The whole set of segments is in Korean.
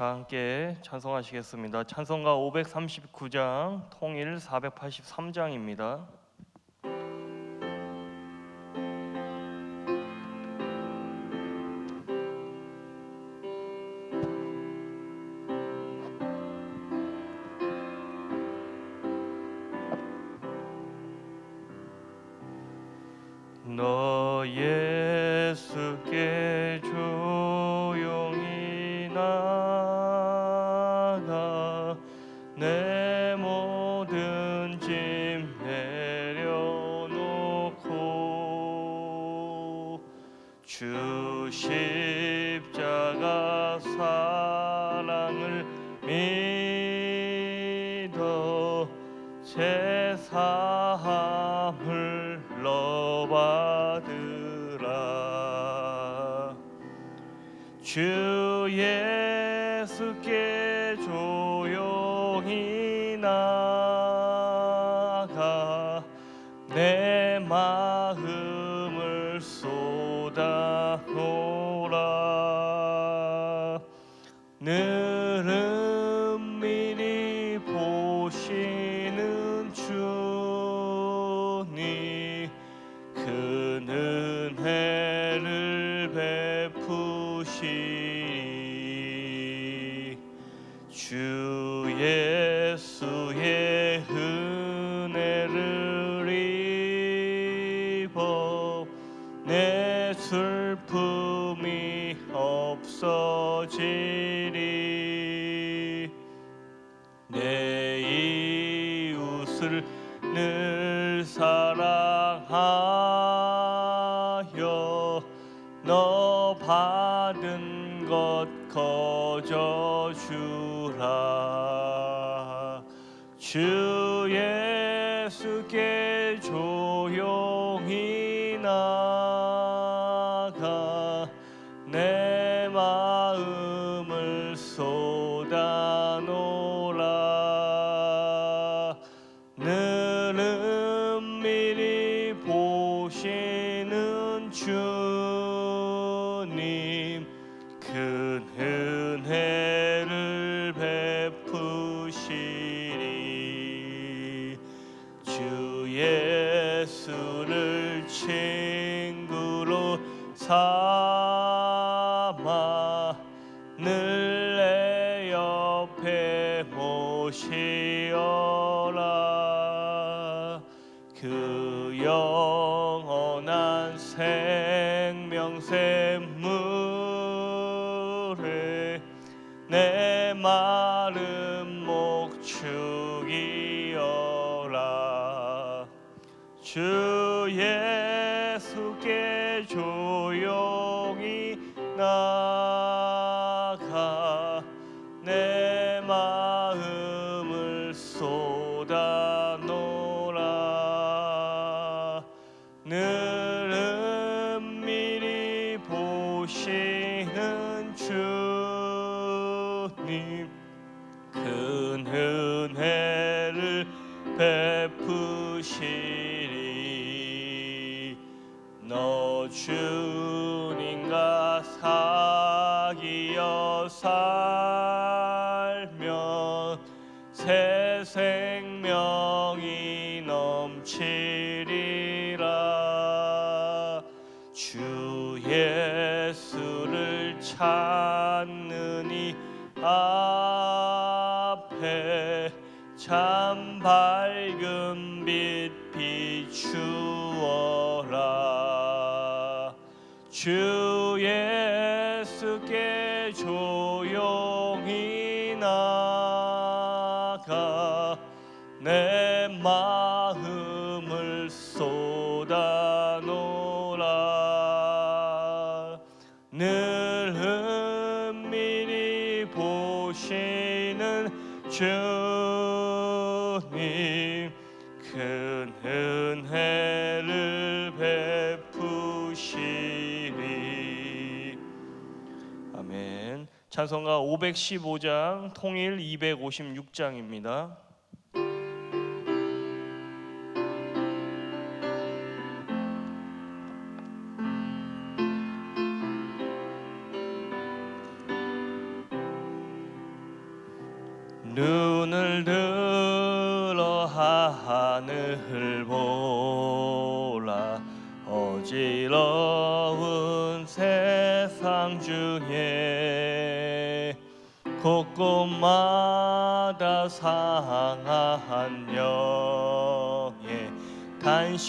다 함께 찬송하시겠습니다. 찬송가 539장 통일 483장입니다. 너 예수께 조 마음을 쏟 주라. 주예 그 영원한 생명 샘물에 내 마른 목 축이어라. 주 살면 새 생명이 넘치리라. 주 예수를 이 앞에 참 밝은 빛 비추어라. 주 찬송가 515장 통일 256장입니다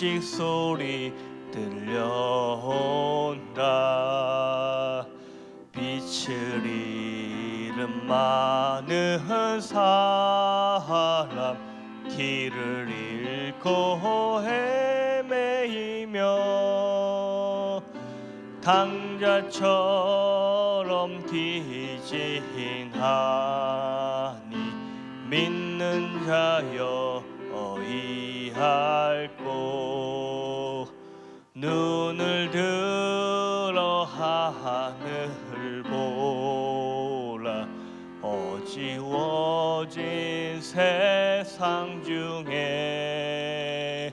단식 소리 들려온다. 빛을 잃은 많은 사람 길을 잃고 헤매이며 당자처럼 뒤지나니 믿는 자여 어이할꼬 눈을 들어 하늘 보라. 어지워진 세상 중에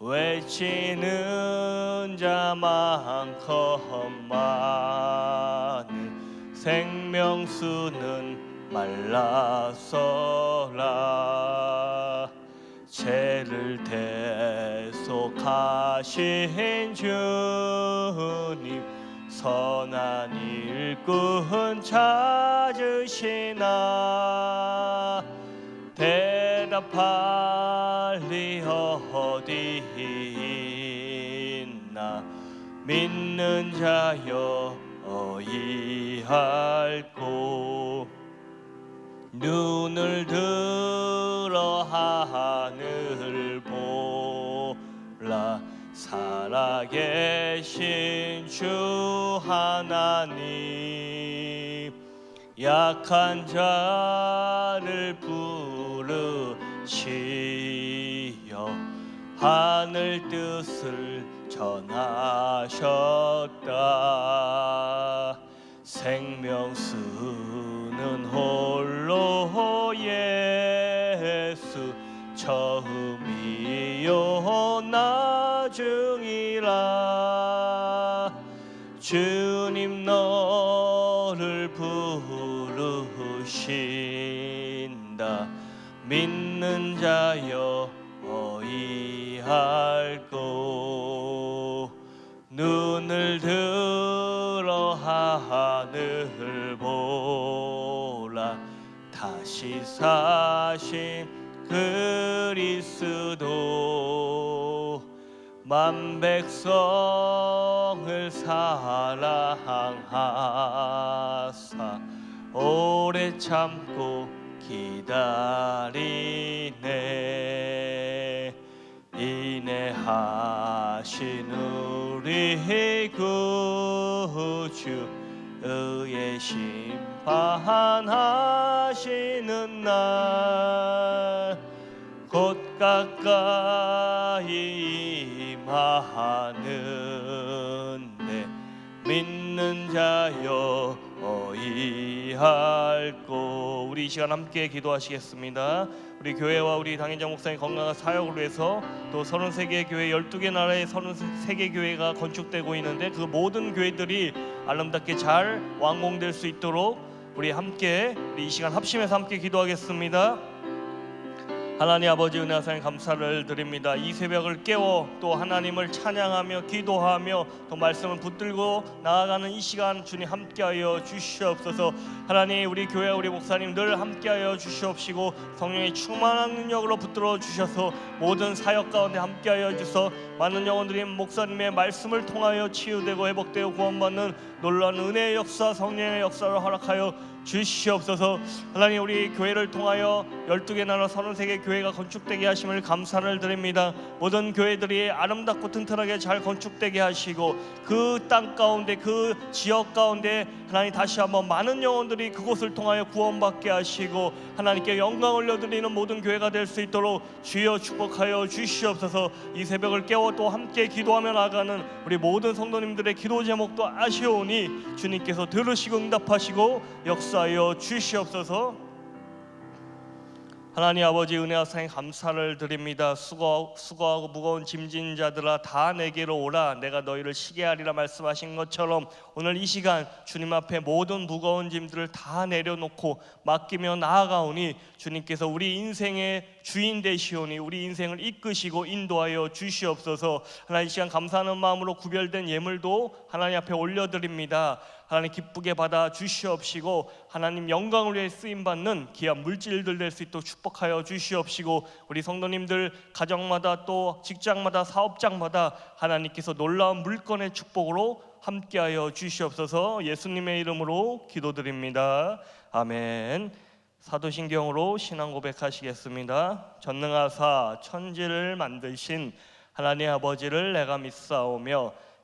외치는 자만큼 많은 생명수는 말라서라. 죄를 대속 하신 주님 선한 일꾼 찾으시나. 대답할 리 어디 있나? 믿는 자여 어이할꼬? 눈을 들 살아계신 주 하나님 약한 자를 부르시어 하늘 뜻을 전하셨다. 생명수는 홀 중이라. 주님 너를 부르신다. 믿는 자여 어이할꼬 눈을 들어 하늘 보라. 다시 사신 그리스도 만 백성을 사랑하사 오래 참고 기다리네. 인내하신 우리 구주 의의 심판하시는 날 곧 가까이 임 하는데 믿는 자여 어이할꼬 우리 이 시간 함께 기도하시겠습니다. 우리 교회와 우리 당회자 목사님 건강한 사역을 위해서 또 33개 교회 12개 나라의 33개 교회가 건축되고 있는데 그 모든 교회들이 아름답게 잘 완공될 수 있도록 우리 함께 우리 이 시간 합심해서 함께 기도하겠습니다 하나님 아버지 은혜 하사님 감사를 드립니다. 이 새벽을 깨워 또 하나님을 찬양하며 기도하며 또 말씀을 붙들고 나아가는 이 시간 주님 함께하여 주시옵소서. 하나님 우리 교회 우리 목사님 늘 함께하여 주시옵시고 성령의 충만한 능력으로 붙들어 주셔서 모든 사역 가운데 함께하여 주서 많은 영혼들이 목사님의 말씀을 통하여 치유되고 회복되고 구원받는 놀라운 은혜의 역사 성령의 역사를 허락하여 주시옵소서. 하나님 우리 교회를 통하여 12개 나라 33개 교회가 건축되게 하심을 감사를 드립니다. 모든 교회들이 아름답고 튼튼하게 잘 건축되게 하시고 그 땅 가운데 그 지역 가운데 하나님 다시 한번 많은 영혼들이 그곳을 통하여 구원받게 하시고 하나님께 영광 올려드리는 모든 교회가 될 수 있도록 주여 축복하여 주시옵소서. 이 새벽을 깨워 또 함께 기도하며 나가는 우리 모든 성도님들의 기도 제목도 아시오니 주님께서 들으시고 응답하시고 역사하여 주시옵소서 하나님 아버지 은혜와 사랑 감사를 드립니다. 수고 수고하고 무거운 짐진 자들아 다 내게로 오라 내가 너희를 쉬게 하리라 말씀하신 것처럼 오늘 이 시간 주님 앞에 모든 무거운 짐들을 다 내려놓고 맡기며 나아가오니 주님께서 우리 인생의 주인 되시오니 우리 인생을 이끄시고 인도하여 주시옵소서. 하나님 이 시간 감사하는 마음으로 구별된 예물도 하나님 앞에 올려드립니다. 하나님 기쁘게 받아 주시옵시고 하나님 영광을 위해 쓰임 받는 귀한 물질들 될 수 있도록 축복하여 주시옵시고 우리 성도님들 가정마다 또 직장마다 사업장마다 하나님께서 놀라운 물건의 축복으로 함께하여 주시옵소서 예수님의 이름으로 기도드립니다. 아멘. 사도신경으로 신앙 고백하시겠습니다. 전능하사 천지를 만드신 하나님 아버지를 내가 믿사오며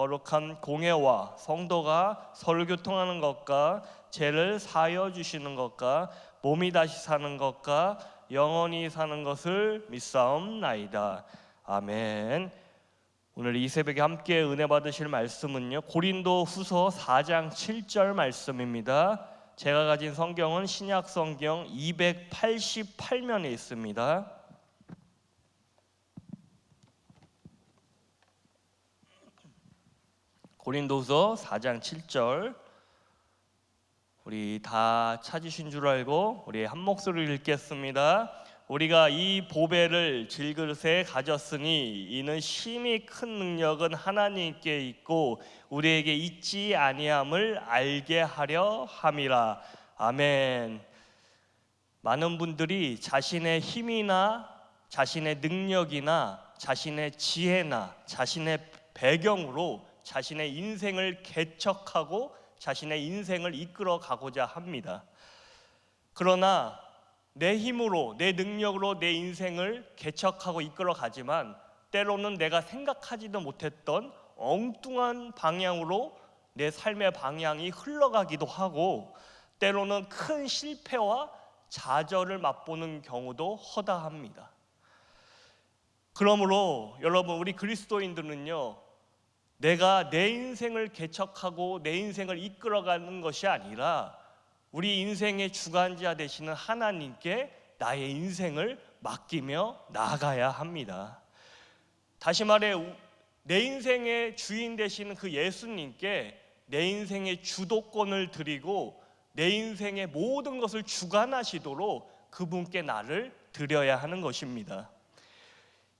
거룩한 공예와 성도가 서로 교통하는 것과 죄를 사여 주시는 것과 몸이 다시 사는 것과 영원히 사는 것을 믿사옵나이다. 아멘. 오늘 이 새벽에 함께 은혜 받으실 말씀은요 고린도 후서 4장 7절 말씀입니다. 제가 가진 성경은 신약 성경 288면에 있습니다. 고린도서 4장 7절 우리 다 찾으신 줄 알고 우리 한 목소리를 읽겠습니다. 우리가 이 보배를 질그릇에 가졌으니 이는 심히 큰 능력은 하나님께 있고 우리에게 있지 아니함을 알게 하려 함이라. 아멘. 많은 분들이 자신의 힘이나 자신의 능력이나 자신의 지혜나 자신의 배경으로 자신의 인생을 개척하고 자신의 인생을 이끌어 가고자 합니다. 그러나 내 힘으로 내 능력으로 내 인생을 개척하고 이끌어 가지만 때로는 내가 생각하지도 못했던 엉뚱한 방향으로 내 삶의 방향이 흘러가기도 하고 때로는 큰 실패와 좌절을 맛보는 경우도 허다합니다. 그러므로 여러분 우리 그리스도인들은요 내가 내 인생을 개척하고 내 인생을 이끌어가는 것이 아니라 우리 인생의 주관자 되시는 하나님께 나의 인생을 맡기며 나아가야 합니다. 다시 말해 내 인생의 주인 되시는 그 예수님께 내 인생의 주도권을 드리고 내 인생의 모든 것을 주관하시도록 그분께 나를 드려야 하는 것입니다.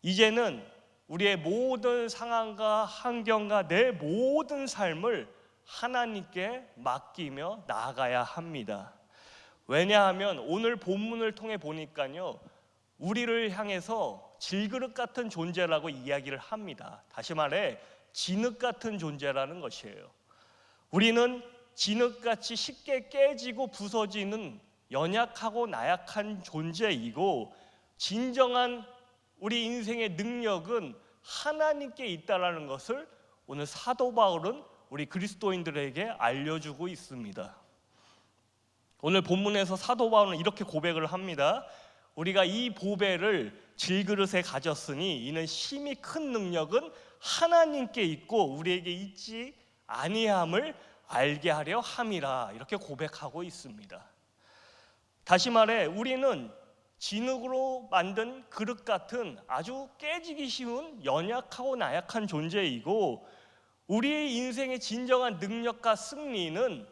이제는 우리의 모든 상황과 환경과 내 모든 삶을 하나님께 맡기며 나아가야 합니다. 왜냐하면 오늘 본문을 통해 보니까요. 우리를 향해서 질그릇 같은 존재라고 이야기를 합니다. 다시 말해 진흙 같은 존재라는 것이에요. 우리는 진흙같이 쉽게 깨지고 부서지는 연약하고 나약한 존재이고 진정한 우리 인생의 능력은 하나님께 있다라는 것을 오늘 사도 바울은 우리 그리스도인들에게 알려주고 있습니다. 오늘 본문에서 사도 바울은 이렇게 고백을 합니다. 우리가 이 보배를 질그릇에 가졌으니 이는 심히 큰 능력은 하나님께 있고 우리에게 있지 아니함을 알게 하려 함이라 이렇게 고백하고 있습니다. 다시 말해 우리는 진흙으로 만든 그릇 같은 아주 깨지기 쉬운 연약하고 나약한 존재이고 우리의 인생의 진정한 능력과 승리는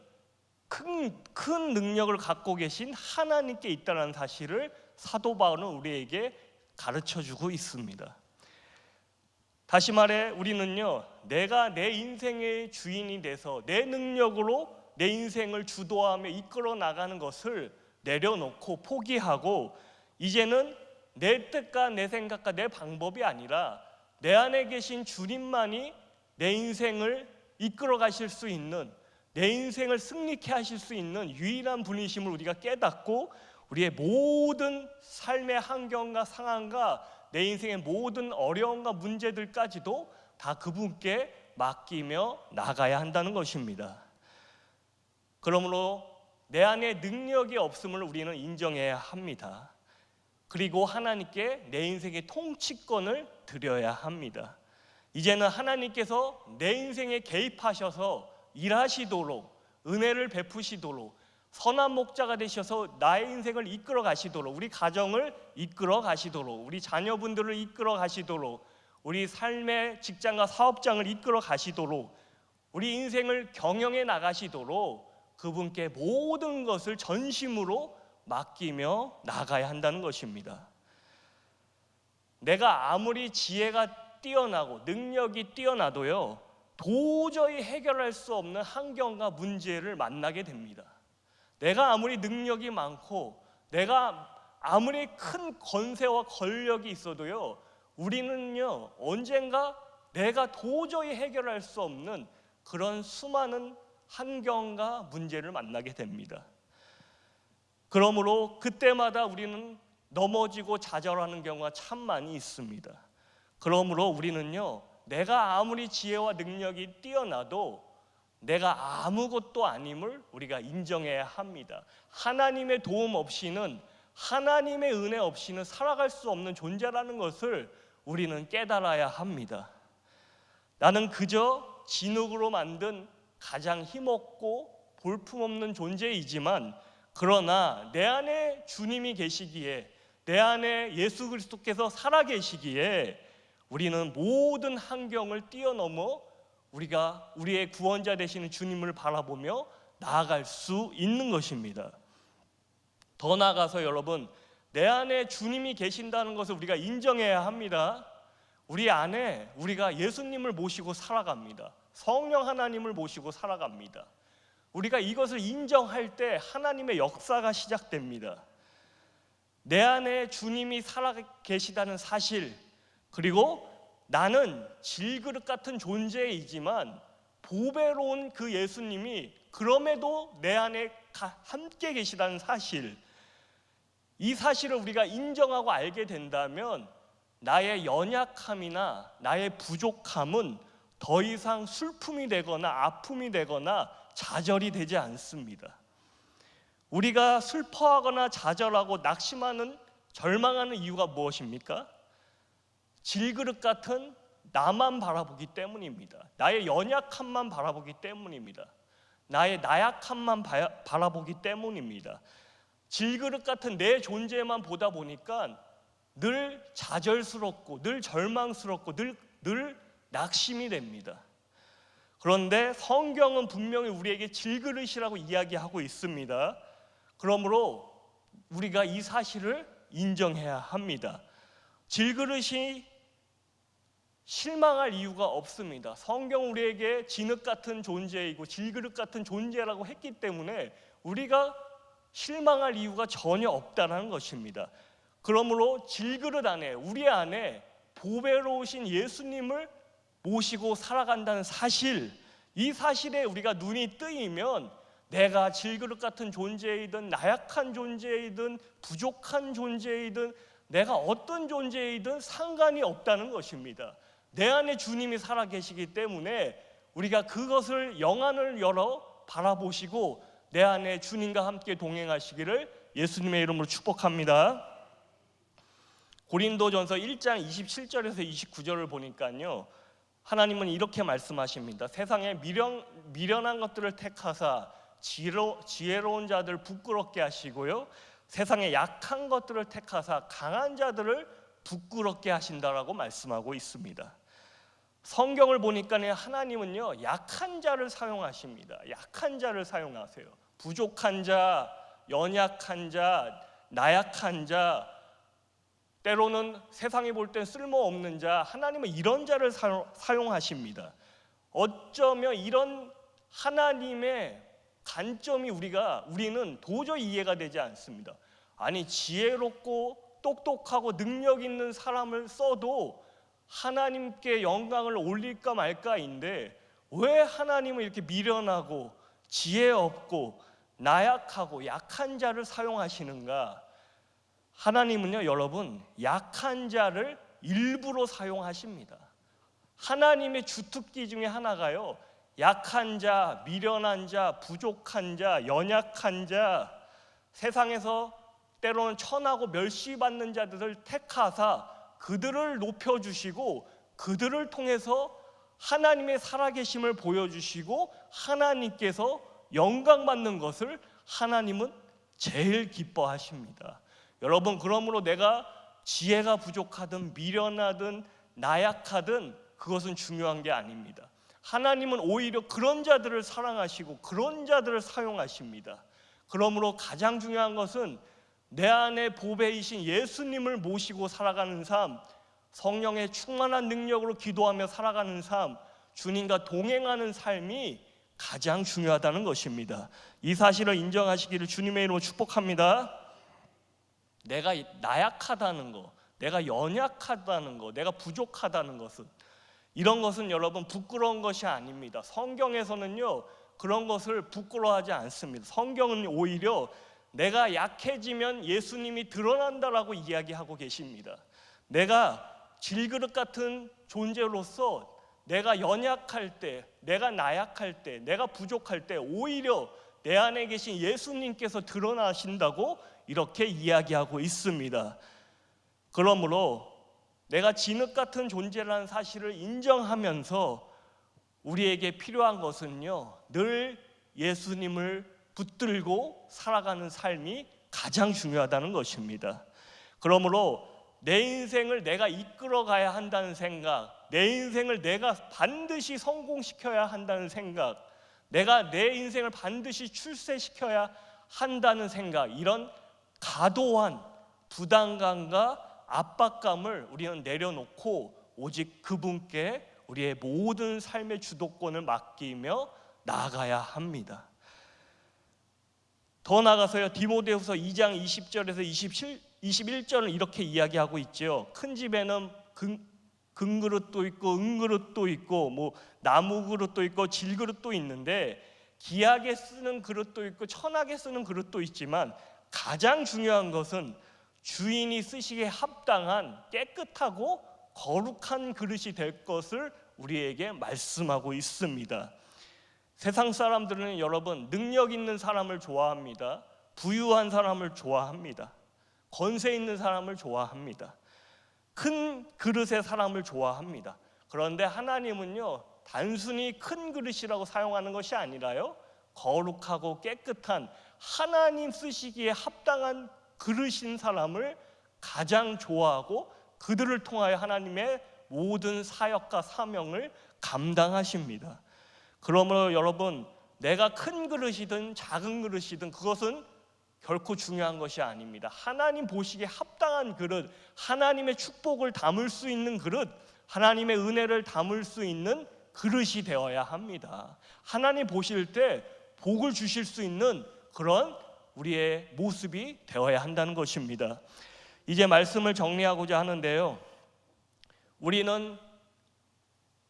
큰, 큰 능력을 갖고 계신 하나님께 있다는 사실을 사도 바울은 우리에게 가르쳐 주고 있습니다. 다시 말해 우리는요, 내가 내 인생의 주인이 돼서 내 능력으로 내 인생을 주도하며 이끌어 나가는 것을 내려놓고 포기하고 이제는 내 뜻과 내 생각과 내 방법이 아니라 내 안에 계신 주님만이 내 인생을 이끌어 가실 수 있는 내 인생을 승리케 하실 수 있는 유일한 분이심을 우리가 깨닫고 우리의 모든 삶의 환경과 상황과 내 인생의 모든 어려움과 문제들까지도 다 그분께 맡기며 나가야 한다는 것입니다. 그러므로 내 안에 능력이 없음을 우리는 인정해야 합니다. 그리고 하나님께 내 인생의 통치권을 드려야 합니다. 이제는 하나님께서 내 인생에 개입하셔서 일하시도록 은혜를 베푸시도록 선한 목자가 되셔서 나의 인생을 이끌어 가시도록 우리 가정을 이끌어 가시도록 우리 자녀분들을 이끌어 가시도록 우리 삶의 직장과 사업장을 이끌어 가시도록 우리 인생을 경영해 나가시도록 그분께 모든 것을 전심으로 맡기며 나가야 한다는 것입니다. 내가 아무리 지혜가 뛰어나고 능력이 뛰어나도요, 도저히 해결할 수 없는 환경과 문제를 만나게 됩니다. 내가 아무리 능력이 많고, 내가 아무리 큰 권세와 권력이 있어도요, 우리는요, 언젠가 내가 도저히 해결할 수 없는 그런 수많은 환경과 문제를 만나게 됩니다. 그러므로 그때마다 우리는 넘어지고 좌절하는 경우가 참 많이 있습니다. 그러므로 우리는요, 내가 아무리 지혜와 능력이 뛰어나도 내가 아무것도 아님을 우리가 인정해야 합니다. 하나님의 도움 없이는 하나님의 은혜 없이는 살아갈 수 없는 존재라는 것을 우리는 깨달아야 합니다. 나는 그저 진흙으로 만든 가장 힘없고 볼품없는 존재이지만 그러나 내 안에 주님이 계시기에 내 안에 예수 그리스도께서 살아 계시기에 우리는 모든 환경을 뛰어넘어 우리가 우리의 구원자 되시는 주님을 바라보며 나아갈 수 있는 것입니다. 더 나아가서 여러분 내 안에 주님이 계신다는 것을 우리가 인정해야 합니다. 우리 안에 우리가 예수님을 모시고 살아갑니다. 성령 하나님을 모시고 살아갑니다. 우리가 이것을 인정할 때 하나님의 역사가 시작됩니다. 내 안에 주님이 살아 계시다는 사실, 그리고 나는 질그릇 같은 존재이지만 보배로운 그 예수님이 그럼에도 내 안에 함께 계시다는 사실, 이 사실을 우리가 인정하고 알게 된다면 나의 연약함이나 나의 부족함은 더 이상 슬픔이 되거나 아픔이 되거나 좌절이 되지 않습니다. 우리가 슬퍼하거나 좌절하고 낙심하는 절망하는 이유가 무엇입니까? 질그릇 같은 나만 바라보기 때문입니다. 나의 연약함만 바라보기 때문입니다. 나의 나약함만 바라보기 때문입니다. 질그릇 같은 내 존재만 보다 보니까 늘 좌절스럽고 늘 절망스럽고 늘, 늘 낙심이 됩니다. 그런데 성경은 분명히 우리에게 질그릇이라고 이야기하고 있습니다. 그러므로 우리가 이 사실을 인정해야 합니다. 질그릇이 실망할 이유가 없습니다. 성경 우리에게 진흙 같은 존재이고 질그릇 같은 존재라고 했기 때문에 우리가 실망할 이유가 전혀 없다는 것입니다. 그러므로 질그릇 안에 우리 안에 보배로우신 예수님을 모시고 살아간다는 사실, 이 사실에 우리가 눈이 뜨이면 내가 질그릇 같은 존재이든 나약한 존재이든 부족한 존재이든 내가 어떤 존재이든 상관이 없다는 것입니다. 내 안에 주님이 살아 계시기 때문에 우리가 그것을 영안을 열어 바라보시고 내 안에 주님과 함께 동행하시기를 예수님의 이름으로 축복합니다. 고린도전서 1장 27절에서 29절을 보니까요. 하나님은 이렇게 말씀하십니다. 세상에 미련, 미련한 것들을 택하사 지로, 지혜로운 자들 부끄럽게 하시고요. 세상에 약한 것들을 택하사 강한 자들을 부끄럽게 하신다라고 말씀하고 있습니다. 성경을 보니까 하나님은요 약한 자를 사용하십니다. 약한 자를 사용하세요. 부족한 자, 연약한 자, 나약한 자, 때로는 세상이 볼 땐 쓸모없는 자, 하나님은 이런 자를 사용하십니다. 어쩌면 이런 하나님의 관점이 우리가 우리는 도저히 이해가 되지 않습니다. 아니 지혜롭고 똑똑하고 능력 있는 사람을 써도 하나님께 영광을 올릴까 말까인데 왜 하나님은 이렇게 미련하고 지혜 없고 나약하고 약한 자를 사용하시는가? 하나님은요, 여러분, 약한 자를 일부러 사용하십니다. 하나님의 주특기 중에 하나가요. 약한 자, 미련한 자, 부족한 자, 연약한 자, 세상에서 때로는 천하고 멸시받는 자들을 택하사 그들을 높여 주시고 그들을 통해서 하나님의 살아계심을 보여주시고 하나님께서 영광 받는 것을 하나님은 제일 기뻐하십니다. 여러분 그러므로 내가 지혜가 부족하든 미련하든 나약하든 그것은 중요한 게 아닙니다. 하나님은 오히려 그런 자들을 사랑하시고 그런 자들을 사용하십니다. 그러므로 가장 중요한 것은 내 안에 보배이신 예수님을 모시고 살아가는 삶, 성령의 충만한 능력으로 기도하며 살아가는 삶, 주님과 동행하는 삶이 가장 중요하다는 것입니다. 이 사실을 인정하시기를 주님의 이름으로 축복합니다. 내가 나약하다는 거, 내가 연약하다는 거, 내가 부족하다는 것은 이런 것은 여러분 부끄러운 것이 아닙니다. 성경에서는요 그런 것을 부끄러워하지 않습니다. 성경은 오히려 내가 약해지면 예수님이 드러난다라고 이야기하고 계십니다. 내가 질그릇 같은 존재로서 내가 연약할 때, 내가 나약할 때, 내가 부족할 때 오히려 내 안에 계신 예수님께서 드러나신다고 이렇게 이야기하고 있습니다. 그러므로 내가 진흙 같은 존재라는 사실을 인정하면서 우리에게 필요한 것은요, 늘 예수님을 붙들고 살아가는 삶이 가장 중요하다는 것입니다. 그러므로 내 인생을 내가 이끌어 가야 한다는 생각, 내 인생을 내가 반드시 성공시켜야 한다는 생각, 내가 내 인생을 반드시 출세시켜야 한다는 생각, 이런 과도한 부담감과 압박감을 우리는 내려놓고 오직 그분께 우리의 모든 삶의 주도권을 맡기며 나아가야 합니다. 더 나아가서요 디모데후서 2장 20절에서 27, 21절을 이렇게 이야기하고 있죠. 큰 집에는 금, 금그릇도 있고 은그릇도 있고 뭐 나무 그릇도 있고 질그릇도 있는데 귀하게 쓰는 그릇도 있고 천하게 쓰는 그릇도 있지만 가장 중요한 것은 주인이 쓰시기에 합당한 깨끗하고 거룩한 그릇이 될 것을 우리에게 말씀하고 있습니다. 세상 사람들은 여러분 능력 있는 사람을 좋아합니다. 부유한 사람을 좋아합니다. 권세 있는 사람을 좋아합니다. 큰 그릇의 사람을 좋아합니다. 그런데 하나님은요, 단순히 큰 그릇이라고 사용하는 것이 아니라요, 거룩하고 깨끗한 하나님 쓰시기에 합당한 그릇인 사람을 가장 좋아하고 그들을 통하여 하나님의 모든 사역과 사명을 감당하십니다. 그러므로 여러분 내가 큰 그릇이든 작은 그릇이든 그것은 결코 중요한 것이 아닙니다. 하나님 보시기에 합당한 그릇, 하나님의 축복을 담을 수 있는 그릇, 하나님의 은혜를 담을 수 있는 그릇이 되어야 합니다. 하나님 보실 때 복을 주실 수 있는 그런 우리의 모습이 되어야 한다는 것입니다. 이제 말씀을 정리하고자 하는데요. 우리는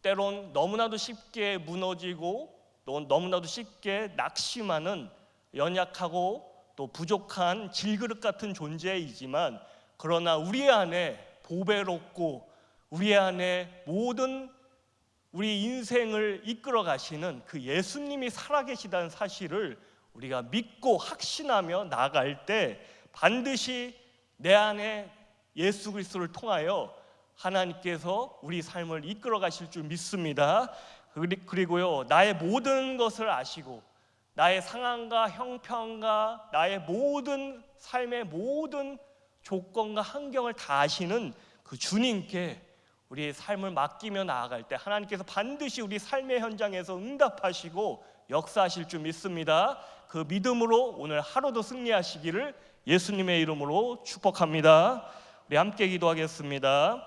때론 너무나도 쉽게 무너지고 또 너무나도 쉽게 낙심하는 연약하고 또 부족한 질그릇 같은 존재이지만 그러나 우리 안에 보배롭고 우리 안에 모든 우리 인생을 이끌어 가시는 그 예수님이 살아계시다는 사실을 우리가 믿고 확신하며 나갈 때 반드시 내 안에 예수 그리스도를 통하여 하나님께서 우리 삶을 이끌어 가실 줄 믿습니다. 그리고요, 나의 모든 것을 아시고 나의 상황과 형편과 나의 모든 삶의 모든 조건과 환경을 다 아시는 그 주님께 우리의 삶을 맡기며 나아갈 때 하나님께서 반드시 우리 삶의 현장에서 응답하시고 역사하실 줄 믿습니다. 그 믿음으로 오늘 하루도 승리하시기를 예수님의 이름으로 축복합니다. 우리 함께 기도하겠습니다.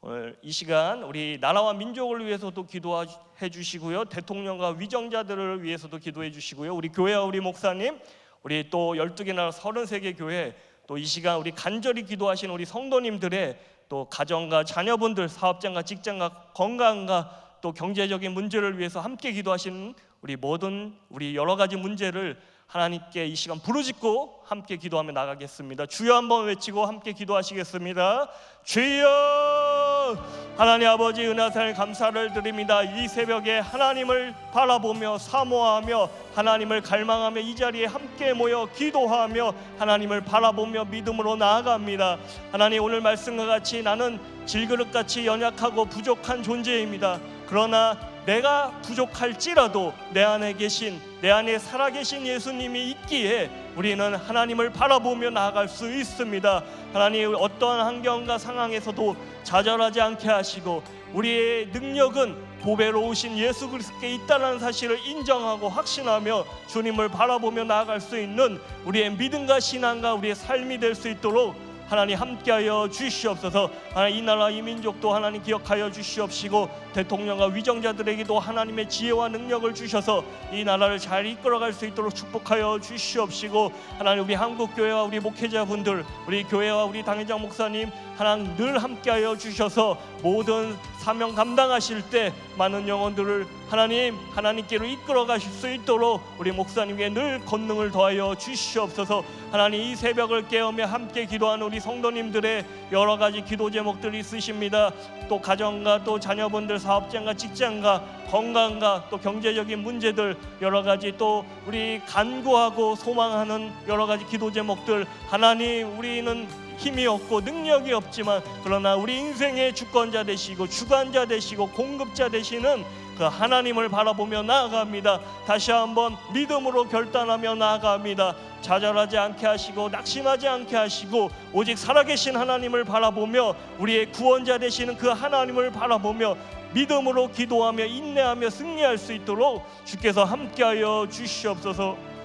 오늘 이 시간 우리 나라와 민족을 위해서도 기도해 주시고요. 대통령과 위정자들을 위해서도 기도해 주시고요. 우리 교회와 우리 목사님, 우리 또 12개 나라 33개 교회 또 이 시간 우리 간절히 기도하시는 우리 성도님들의 또 가정과 자녀분들, 사업장과 직장과 건강과 또 경제적인 문제를 위해서 함께 기도하시는 우리 모든 우리 여러 가지 문제를 하나님께 이 시간 부르짖고 함께 기도하며 나가겠습니다. 주여 한번 외치고 함께 기도하시겠습니다. 주여 하나님 아버지 은하사를 감사를 드립니다. 이 새벽에 하나님을 바라보며 사모하며 하나님을 갈망하며 이 자리에 함께 모여 기도하며 하나님을 바라보며 믿음으로 나아갑니다. 하나님 오늘 말씀과 같이 나는 질그릇같이 연약하고 부족한 존재입니다. 그러나 내가 부족할지라도 내 안에 계신 내 안에 살아계신 예수님이 있기에 우리는 하나님을 바라보며 나아갈 수 있습니다. 하나님 어떠한 환경과 상황에서도 좌절하지 않게 하시고 우리의 능력은 보배로우신 예수 그리스도께 있다는 사실을 인정하고 확신하며 주님을 바라보며 나아갈 수 있는 우리의 믿음과 신앙과 우리의 삶이 될 수 있도록 하나님 함께하여 주시옵소서. 하나님 이 나라 이 민족도 하나님 기억하여 주시옵시고 대통령과 위정자들에게도 하나님의 지혜와 능력을 주셔서 이 나라를 잘 이끌어갈 수 있도록 축복하여 주시옵시고 하나님 우리 한국 교회와 우리 목회자분들 우리 교회와 우리 당회장 목사님 하나님 늘 함께하여 주셔서 모든 사명 감당하실 때 많은 영혼들을 하나님 하나님께로 이끌어 가실 수 있도록 우리 목사님께 늘 권능을 더하여 주시옵소서. 하나님 이 새벽을 깨우며 함께 기도하는 우리 성도님들의 여러 가지 기도 제목들이 있으십니다. 또 가정과 또 자녀분들 사업장과 직장과 건강과 또 경제적인 문제들 여러 가지 또 우리 간구하고 소망하는 여러 가지 기도 제목들 하나님 우리는 힘이 없고 능력이 없지만 그러나 우리 인생의 주권자 되시고 주관자 되시고 공급자 되시는 그 하나님을 바라보며 나아갑니다. 다시 한번 믿음으로 결단하며 나아갑니다. 좌절하지 않게 하시고 낙심하지 않게 하시고 오직 살아계신 하나님을 바라보며 우리의 구원자 되시는 그 하나님을 바라보며 믿음으로 기도하며 인내하며 승리할 수 있도록 주께서 함께하여 주시옵소서.